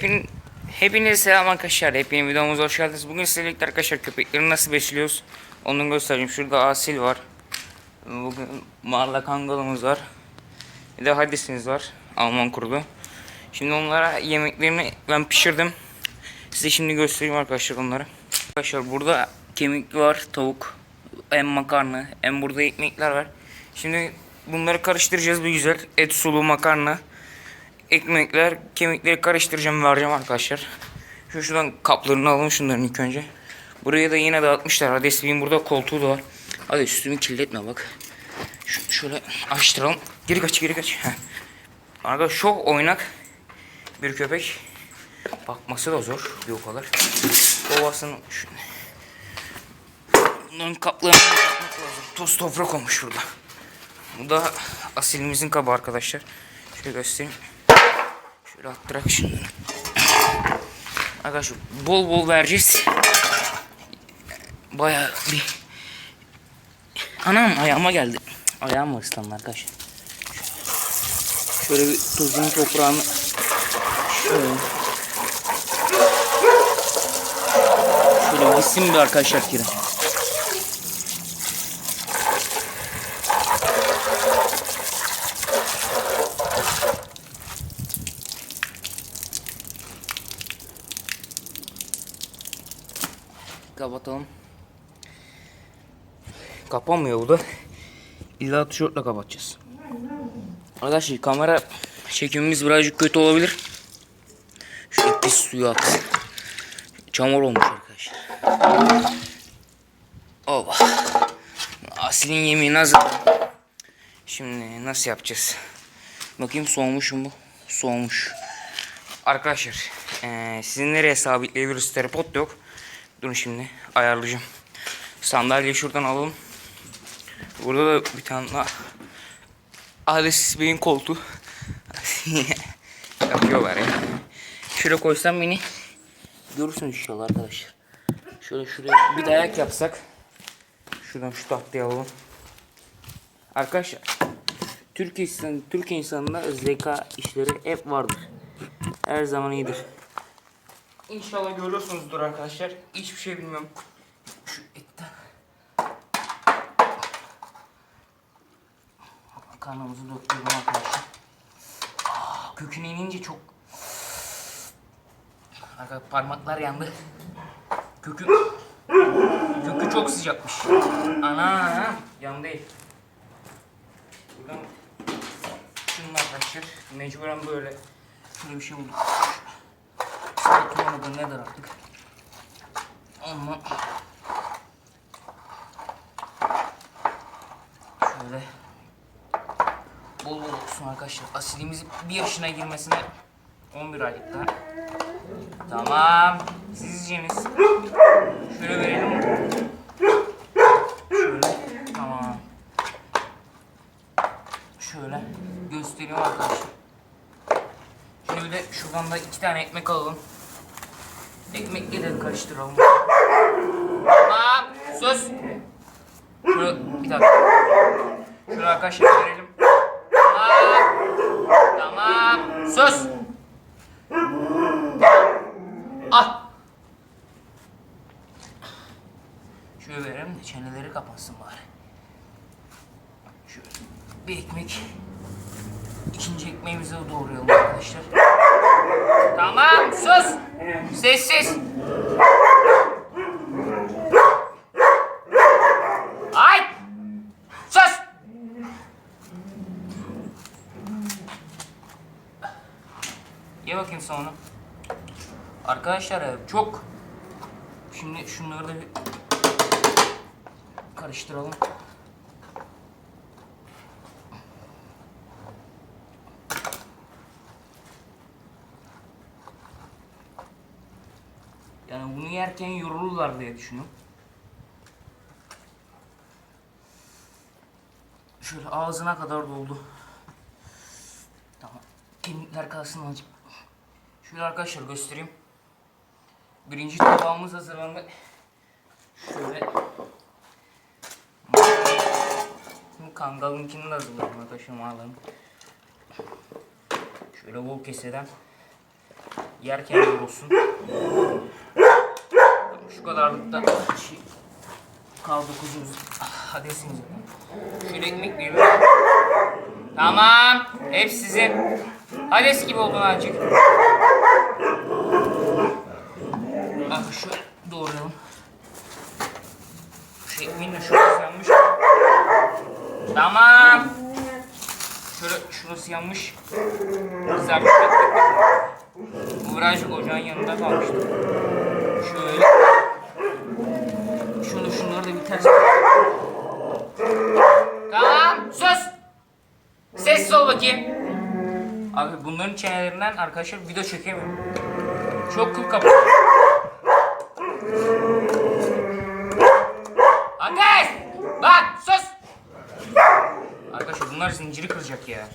Hepin, hepinize selam arkadaşlar. Hepiniz videomuza hoş geldiniz. Bugün sizlerle birlikte arkadaşlar köpekleri nasıl besliyoruz? Onu göstereyim. Şurada Asil var. Bugün Marla Kangalımız var. Bir de Hadis'imiz var. Alman kurdu. Şimdi onlara yemeklerini ben pişirdim. Size şimdi göstereyim arkadaşlar onları. Arkadaşlar burada kemik var, tavuk, hem makarna, hem burada ekmekler var. Şimdi bunları karıştıracağız bir güzel. Et sulu makarna ekmekler, kemikleri karıştıracağım vereceğim arkadaşlar. Şu şuradan kaplarını alalım şunların ilk önce. Buraya da yine dağıtmışlar. Hades Bey'in burada koltuğu da var. Hadi üstümü kirletme bak. Şu, şöyle açtıralım. Geri kaç geri kaç. Heh. Arkadaşlar çok oynak bir köpek. Bakması da zor bir o kadar. Babasının şu... Bunların kaplarını yapmak lazım. Toz toprak olmuş burada. Bu da asilimizin kabı arkadaşlar. Şöyle göstereyim. Şöyle attırak şunları. Arkadaşlar bol bol vereceğiz. Baya bir... Anam ayağıma geldi. Ayağım ıslandı arkadaşlar. Şöyle bir tozunu toprağını şöyle Şöyle gitsin bir arkadaşlar kira. Kapatalım. Kapanmıyor bu da. İlla tişörtle kapatacağız. Arkadaşlar kamera çekimimiz birazcık kötü olabilir. Şu pis suyu at. Çamur olmuş arkadaşlar. Oba. Asilin yemeğini hazır. Şimdi nasıl yapacağız? Bakayım soğumuş mu? Soğumuş. Arkadaşlar eee sizin nereye sabitleyebiliriz? Tripod yok. Durun şimdi ayarlayacağım. Sandalyeyi şuradan alalım. Burada da bir tane daha Ales Bey'in koltuğu. Yapıyorlar ya. Şuraya koysam beni görürsünüz inşallah arkadaşlar. Şöyle şuraya bir dayak yapsak. Şuradan şu tahtayı alalım. Arkadaşlar Türk insan Türk insanında zeka işleri hep vardır. Her zaman iyidir. İnşallah görüyorsunuzdur arkadaşlar. Hiçbir şey bilmiyorum. Şu etten. Karnımızı doldurdum arkadaşlar. Aa, köküne inince çok... Arkadaşlar parmaklar yandı. Kökü... Kökü çok sıcakmış. Ana yandı el. Buradan şunun arkadaşlar mecburen böyle şöyle bir şey bulduk. Olmadan nedir artık? Ama şöyle bol bol olsun arkadaşlar. Asilimiz bir yaşına girmesine 11 aylık daha. Tamam. Siz yiyeceğiniz. Şöyle verelim. Şöyle. Tamam. Şöyle göstereyim arkadaşlar. Şimdi bir de şuradan da iki tane ekmek alalım. Ekmekle de karıştıralım. Tamam. Sus. Şöyle bir dakika. Şöyle arkadaşlar verelim. Tamam. Tamam. Sus. Al. Şöyle verelim de çeneleri kapansın bari. Şöyle bir ekmek. İkinci ekmeğimizi doğrayalım arkadaşlar. Tamam sus. Sessiz. Ay. Sus. Ye bakayım sonra. Arkadaşlar e, çok Şimdi şunları da bir karıştıralım. Yani bunu yerken yorulurlar diye düşünüyorum. Şöyle ağzına kadar doldu. Tamam. Kemikler kalsın azıcık. Şöyle arkadaşlar göstereyim. Birinci tabağımız hazırlandı. Şöyle. Şimdi kangalınkini de hazırladım arkadaşlar mağalanın. Şöyle bol keseden yerken yorulsun. Şu kadarlıkta şey kaldı kuzumuz. Ah, Hadi esiniz. Şöyle ekmek verin. Tamam. Hep sizin. Hades gibi oldun azıcık. Bak şu doğrayalım. Şu ekmeğin de şurası yanmış. Tamam. Şöyle şurası yanmış. Kızarmış birazcık ocağın yanında kalmıştı. Şöyle. Şunu şunları da bir ters. Tamam sus. Sessiz ol bakayım. Abi bunların çenelerinden arkadaşlar video çekemiyorum. Çok kıl kapıyor. Ateş! Bak sus! Arkadaşlar bunlar zinciri kıracak ya.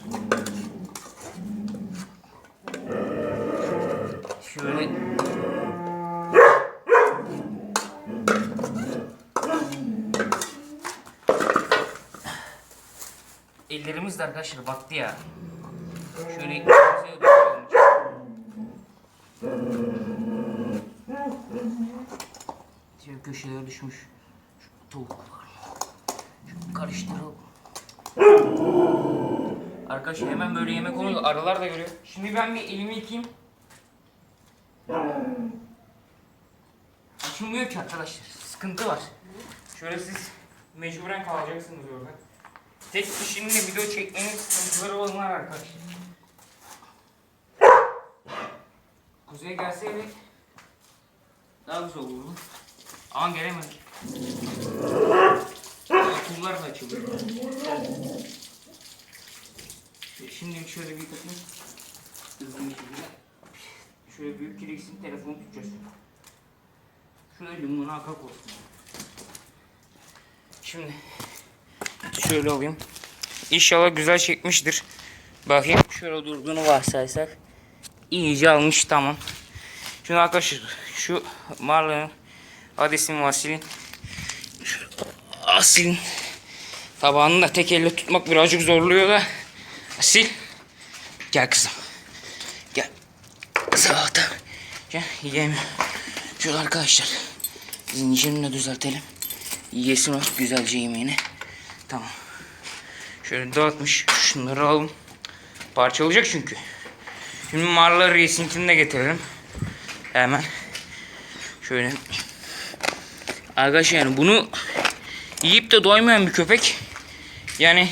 Ellerimiz de arkadaşlar battı ya. Şöyle dökelim. Şöyle köşelere düşmüş. Şu tavuklar. Şunu karıştıralım. Arkadaşlar hemen böyle yemek oluyor. Arılar da görüyor. Şimdi ben bir elimi yıkayayım. Açılmıyor ki arkadaşlar. Sıkıntı var. Şöyle siz mecburen kalacaksınız orada. Tek kişinin de video çekmenin sıkıntıları var arkadaşlar. Kuzey gelseydi daha güzel olurdu. Ama gelemedi. Kullar da açılıyor. Şimdi şöyle bir takım hızlı bir şekilde şöyle büyük gereksin telefonu tutacağız. Şöyle limonu akak olsun. Şimdi şöyle alayım. İnşallah güzel çekmiştir. Bakayım şöyle durduğunu varsaysak. İyice almış tamam. Şimdi arkadaşlar şu Marla'nın Hades'in Vasil'in Asil'in tabağını da tek elle tutmak birazcık zorluyor da Asil gel kızım gel sabahta gel yiyemiyor şöyle arkadaşlar zincirini de düzeltelim yesin o güzelce yemeğini tamam şöyle dağıtmış şunları alalım parçalayacak çünkü şimdi Marla Racing'ini de getirelim hemen şöyle arkadaşlar yani bunu yiyip de doymayan bir köpek yani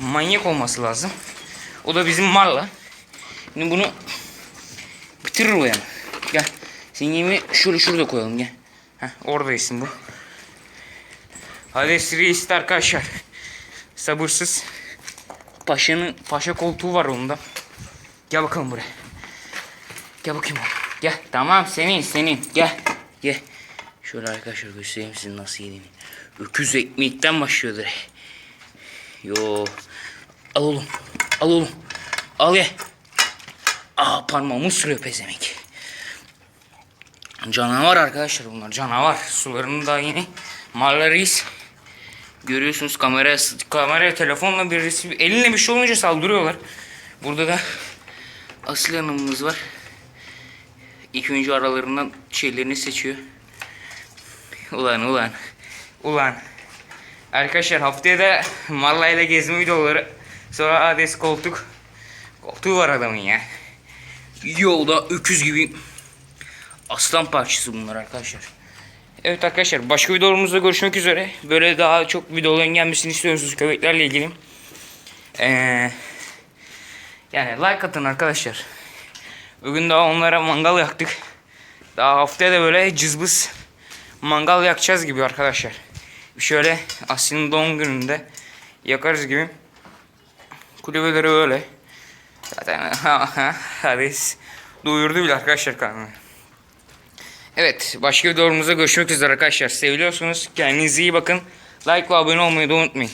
manyak olması lazım. O da bizim Marla. Şimdi bunu bitirir o yani. Gel. Senin yemeği şöyle şurada koyalım gel. Heh, orada yesin bu. Hades Reis'te arkadaşlar. Sabırsız. Paşanın paşa koltuğu var onda. Gel bakalım buraya. Gel bakayım oğlum. Gel. Tamam senin senin. Gel. Gel. Şöyle arkadaşlar göstereyim sizin nasıl yediğini. Öküz ekmekten başlıyor direkt. Yo. Al oğlum. Al oğlum. Al ye. Aa parmağımı sürüyor pezemek. Canavar arkadaşlar bunlar. Canavar. Sularını daha yeni. Marlarıyız. Görüyorsunuz kameraya, kameraya telefonla birisi elinle bir şey olunca saldırıyorlar. Burada da Aslı Hanım'ımız var. İlk önce aralarından şeylerini seçiyor. Ulan ulan. Ulan. Arkadaşlar haftaya da Marla ile gezme videoları. Sonra Hades koltuk. Koltuğu var adamın ya. Yolda öküz gibi aslan parçası bunlar arkadaşlar. Evet arkadaşlar başka videolarımızda görüşmek üzere. Böyle daha çok videoların gelmesini istiyorsunuz köpeklerle ilgili. Ee, yani like atın arkadaşlar. Bugün daha onlara mangal yaktık. Daha haftaya da böyle cızbız mangal yakacağız gibi arkadaşlar. Şöyle Asya'nın doğum gününde yakarız gibi. Kulübeleri öyle. Zaten Hades duyurdu bile arkadaşlar karnını. Evet başka videolarımızda görüşmek üzere arkadaşlar. Seviliyorsunuz. Kendinize iyi bakın. Like ve abone olmayı da unutmayın.